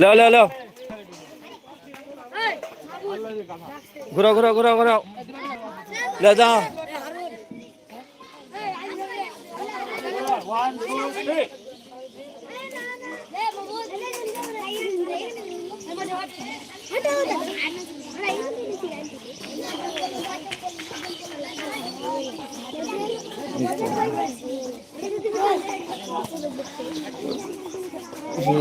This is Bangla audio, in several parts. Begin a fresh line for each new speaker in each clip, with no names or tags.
লেও লেও লেও ঘুরাও ঘুরাও ঘুরাও ঘুরাও লে যাও।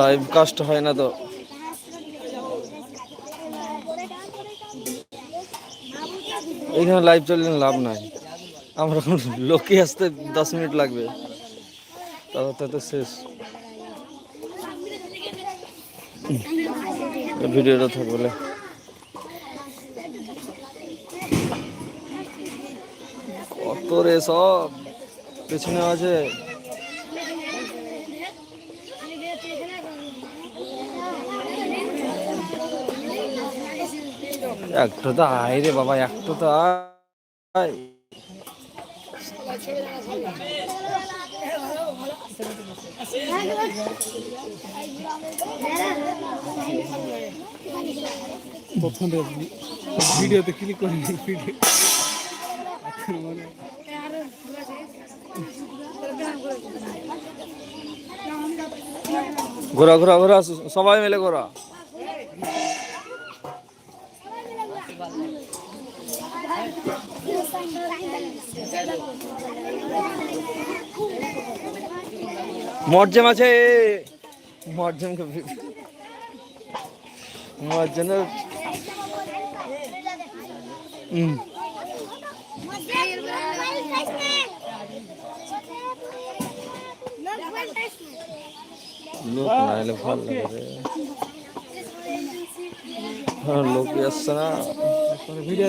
লাইভ কাস্ট হয় না তো। এইখানে লাইভ চললে লাভ নাই। আমার লোকে আসতে দশ মিনিট লাগবে। তারপর তো শেষ। ভিডিওটা থাকবে কত রে সব। পেছনে আছে। একটু তো আয় রে বাবা একটু তো আয়।
প্রথমে ভিডিওতে ক্লিক করে ভিডিও
ঘোরা ঘোরা ঘোরা সবাই মিলে ঘোরা। মরজেম আছে। মরজেমকে মরজেমের লোক হ্যাঁ আসছে না।
ভিডিও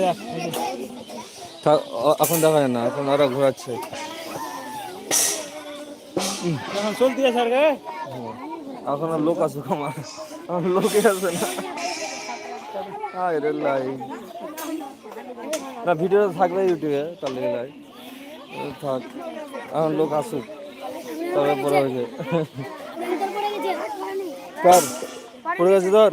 থাক এখন দেখা যায় না এখন ওরা ঘোরাচ্ছে।
এখন চলতি আছে আর
এখন আর লোক আসুক আমার আমার লোকই আসে না। হায় রে লাই। না ভিডিও থাকবে ইউটিউবে তাহলে লাই। থাক এখন লোক আসুক তবে বড় হয়েছে কার? পড়ে গেছে তোর?